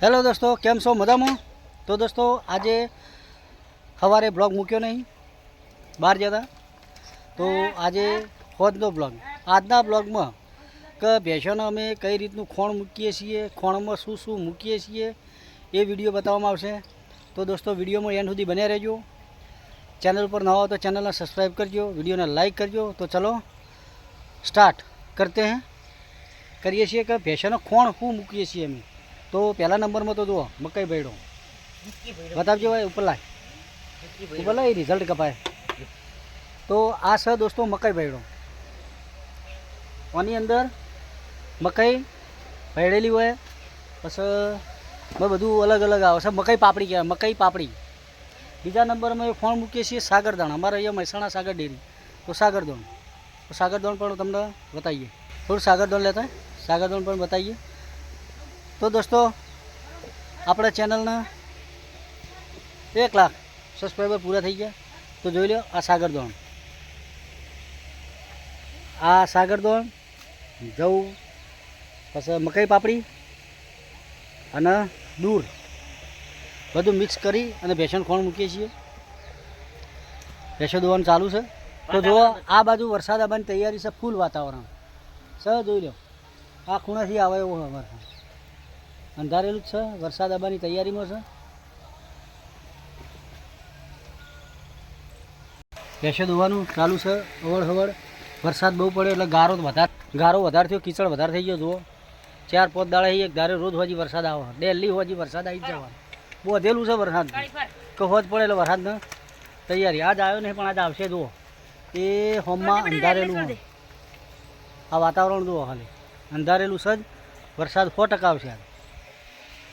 Hello દોસ્તો, કેમ છો? મજામાં? તો દોસ્તો, આજે સવારે બ્લોગ મૂક્યો નહીં. બહાર જતા તો. આજે હોજનો બ્લોગ. આજના બ્લોગમાં કે ભેંસોને અમે કઈ રીતનું ખોણ મૂકીએ છીએ, ખોણમાં શું શું મૂકીએ છીએ, એ વીડિયો બતાવવામાં આવશે. તો દોસ્તો, વિડીયોમાં એન્ડ સુધી બન્યા રહેજો. ચેનલ પર નવા હો તો ચેનલને સબસ્ક્રાઈબ કરજો, વિડીયોને લાઈક કરજો. તો ચલો, સ્ટાર્ટ કરતે हैं કરીએ છીએ કે ભેંસોનો ખોણ શું મૂકીએ છીએ અમે? તો પહેલા નંબરમાં તો જુઓ મકાઈ ભેડો બતાવજો ભાઈ ઉપર લાય. ઉપર લાય રિઝલ્ટ કપાય. તો આ છે દોસ્તો મકાઈ ભેડો આની અંદર મકાઈ ભેળેલી હોય પછી બધું અલગ અલગ આવે છે. મકાઈ પાપડી કહેવાય મકાઈ પાપડી. બીજા નંબરમાં ફોન મૂકીએ છીએ સાગરદાણ. અમારે અહીંયા મહેસાણા સાગર ડેરી. તો સાગરદોણ. તો સાગરદોણ પણ તમને બતાવીએ. થોડું સાગરદોણ લેતા. સાગરદોણ પણ બતાવીએ. તો દોસ્તો, આપણા ચેનલના એક લાખ સબસ્ક્રાઈબર પૂરા થઈ ગયા. તો જોઈ લો આ સાગર દોણ. આ સાગર દોણ, જવું, પછી મકાઈ પાપડી અને દૂર. બધું મિક્સ કરી અને ભેસણ ખોણ મૂકીએ છીએ. ભેસો દોવાનું ચાલુ છે. તો જુઓ, આ બાજુ વરસાદ આવવાની તૈયારી છે, ફૂલ વાતાવરણ. સર, જોઈ લો આ ખૂણાથી આવે એવો અમારે. અંધારેલું જ છે? વરસાદ આવવાની તૈયારીમાં છે? ભેંસો ધોવાનું ચાલુ છે અવળ હવળ. વરસાદ બહુ પડ્યો એટલે ગારો વધારે ગારો વધારે થયો કીચડ વધારે થઈ ગયો જુઓ. ચાર પાંચ દાડા એક ધારે રોજ હોજી વરસાદ આવે. ડેલી હોજી વરસાદ આવી જ જવાનો. બહુ વધેલું છે વરસાદ. કે હોજ પડે એટલે વરસાદને તૈયારી. આજ આવ્યો નહીં પણ આજ આવશે જુઓ. એ હોમમાં અંધારેલું. આ વાતાવરણ જુઓ ખાલી. અંધારેલું છે જ. વરસાદ સો ટકા આવશે આજ.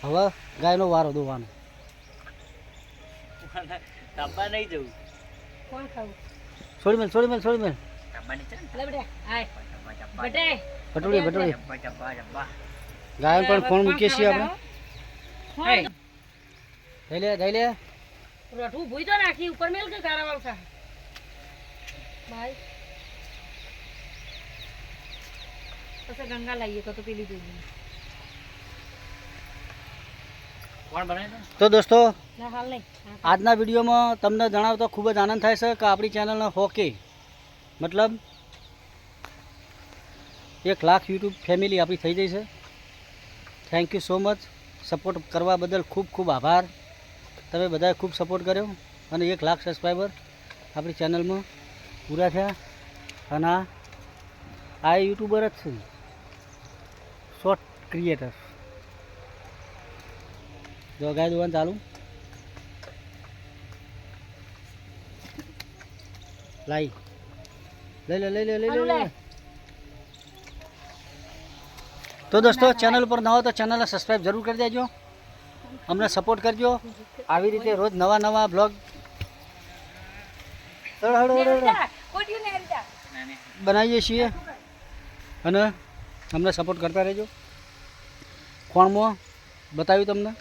હવે ગાયનો વારો દોવાનો. ડબ્બા નહીં જવું. કોણ ખાવું? છોડી મેલ છોડી મેલ છોડી મેલ. ડબ્બાની છે ને? લે બેટા આય. ડબ્બા, ડબ્બા, બટે પટોળી પટોળી ડબ્બા, ડબ્બા, ડબ્બા. ગાયન પણ ફોન મૂકીએ છીએ આપણે. જઈ લે જઈ લે. રોઠું ભૂઈ તો નાખી ઉપર મેલ કે ગારા વાળા ભાઈ પછી ગંગા લાવીએ તો તો પેલી જોઈએ કોણ બનાવે છે? તો દોસ્તો ના હાલ નહીં. આજના વિડીયોમાં તમને જણાવતો ખૂબ જ આનંદ થાય છે કે આપણી ચેનલનો હોકે મતલબ એક લાખ યુટ્યુબ ફેમિલી આપણી થઈ જઈ છે. Thank you so much support કરવા બદલ ખૂબ ખૂબ આભાર. તમે બધાએ ખૂબ સપોર્ટ કર્યો અને એક લાખ સબસ્ક્રાઈબર આપણી ચેનલમાં પૂરા થયા. અને આ આ યુટ્યુબર જ છે. શોર્ટ ક્રિએટર જો દુવાન ચાલુ. લાઈ. લઈ લે લઈ લે લઈ લે, તો દોસ્તો ચેનલ ઉપર ન હો તો ચેનલને સબસ્ક્રાઈબ જરૂર કરી દેજો. અમને સપોર્ટ કરજો. આવી રીતે રોજ નવા નવા બ્લોગ બનાવીએ છીએ. અને અમને સપોર્ટ કરતા રહેજો. કોણમાં બતાવ્યું તમને.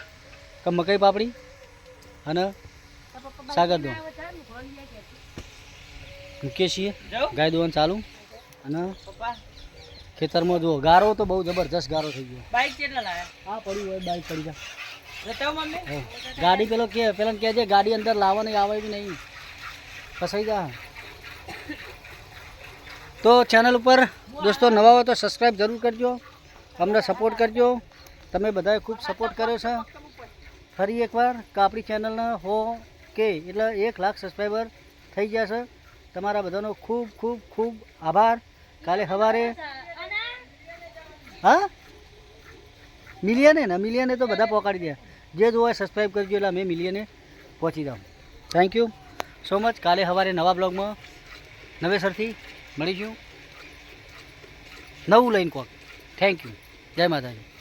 કે મકાઈ પાપડી અને સાગર દો મૂકીએ છીએ. ગાય દોવાનું ચાલુ. અને ખેતરમાં જુઓ ગારો તો બહુ જબરજસ્ત ગારો થઈ ગયો. બાઇક કેટલા લાવ્યા? આ પડ્યું હોય બાઇક પડી જા? હો. ગાડી પેલો કે પેલા કહે છે ગાડી અંદર લાવવાની આવે બી નહીં? ફસાઈ જા. તો ચેનલ ઉપર દોસ્તો નવા હોય તો સબસ્ક્રાઈબ જરૂર કરજો. અમને સપોર્ટ કરજો. તમે બધાએ ખૂબ સપોર્ટ કર્યો છે. ફરી એકવાર કાપડી ચેનલના હો કે એટલે એક લાખ સબસ્ક્રાઈબર થઈ ગયા છે. તમારા બધાનો ખૂબ ખૂબ ખૂબ આભાર. કાલે સવારે હા? મિલિયને ને? મિલિયને તો બધા પહોંચાડી દે. જે જોવા સબસ્ક્રાઈબ કરજો એટલે અમે મિલિયને પહોંચી જાઉં. થેન્ક યુ સો મચ કાલે સવારે નવા બ્લોગમાં નવેસરથી મળીશું. નવું લઈને કોક થેન્ક યુ જય માતાજી.